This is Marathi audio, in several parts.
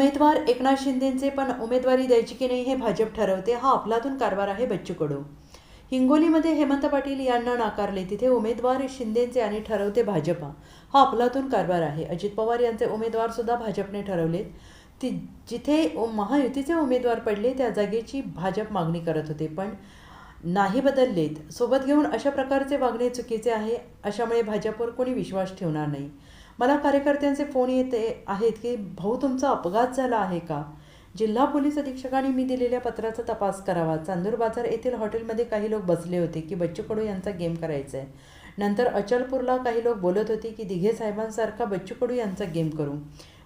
उमेदवार एकनाथ शिंदेचे पण उमेदवारी द्यायची की नाही हे भाजप ठरवते. हा अफलातून कारभार आहे बच्चू कडू. हिंगोलीमध्ये हेमंत पाटील यांना नाकारले. तिथे उमेदवार शिंदेचे आणि ठरवते भाजपा. हा अफलातून कारभार आहे. अजित पवार यांचे उमेदवार सुद्धा भाजपने ठरवलेत ती जिथे महायुतीचे उमेदवार पडले त्या जागेची भाजप मागणी करत होते. पण नाही बदललेत. सोबत घेऊन अशा प्रकारचे वागणे चुकीचे आहे अशामुळे भाजपवर कोणी विश्वास ठेवणार नाही. मला कार्यकर्त्यांचे फोन येते आहेत की भाऊ तुमचा अपघात झाला आहे का? जिल्हा पोलीस अधीक्षकांनी मी दिलेल्या पत्राचा तपास करावा. चांदूर बाजार येथील हॉटेलमध्ये काही लोक बसले होते की बच्चू कडू यांचा गेम करायचा आहे नंतर अचलपूरला काही लोक बोलत होते की दिघे साहेबांसारखा बच्चू कडू यांचा गेम करू.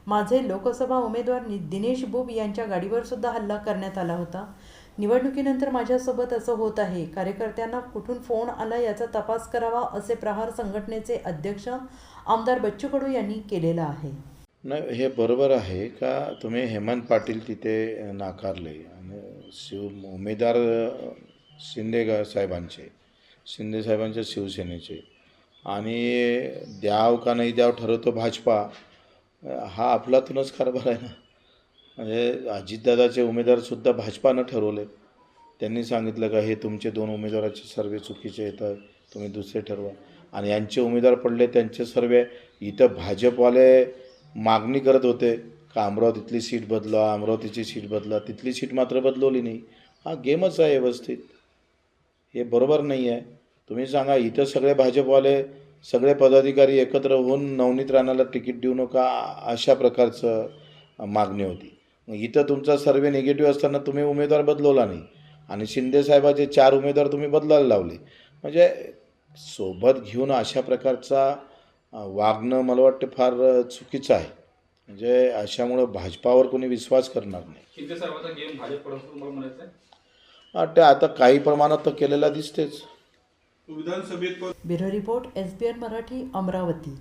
माझे लोकसभा उमेदवार नि- दिनेश बुब यांच्या गाडीवर सुद्धा हल्ला करण्यात आला होता. निवडणुकीनंतर माझ्यासोबत असं होत आहे. कार्यकर्त्यांना कुठून फोन आला याचा तपास करावा असे प्रहार संघटनेचे अध्यक्ष आमदार बच्चू कडू यांनी केलेला आहे. नाही हे बरोबर आहे का तुम्ही हेमंत पाटील तिथे नाकारले आणि शिव उमेदवार शिंदे साहेबांचे शिंदे साहेबांचे शिवसेनेचे आणि द्याव का नाही द्याव ठरवतो भाजपा हा आपलातूनच कारभार आहे ना. म्हणजे अजितदादाचे उमेदवारसुद्धा भाजपानं ठरवले. त्यांनी सांगितलं का हे तुमचे दोन उमेदवाराचे सर्वे चुकीचे येतात तुम्ही दुसरे ठरवा. आणि यांचे उमेदवार पडले त्यांचे सर्वे इथं भाजपवाले मागणी करत होते का अमरावतीतली सीट बदला अमरावतीची सीट बदला तिथली सीट मात्र बदलवली नाही. हा गेमच आहे व्यवस्थित. हे बरोबर नाही आहे. तुम्ही सांगा इथं सगळे भाजपवाले सगळे पदाधिकारी एकत्र होऊन नवनीत राणाला तिकीट देऊ नका अशा प्रकारचं मागणी होती. इथं तुमचा सर्वे निगेटिव्ह असताना तुम्ही उमेदवार बदलवला नाही. आणि शिंदे साहेबाचे चार उमेदवार तुम्ही बदलायला लावले. म्हणजे सोबत घेऊन अशा प्रकारचा वागणं मला वाटतं फार चुकीचं आहे. म्हणजे अशामुळं भाजपावर कोणी विश्वास करणार नाही. शिंदे साहेबांचा गेम भाजपकडून तुम्हाला म्हणायचं आहे वाटतं आता काही प्रमाणात तर केलेला दिसतेच. Bureau report S B N Marathi Amravati.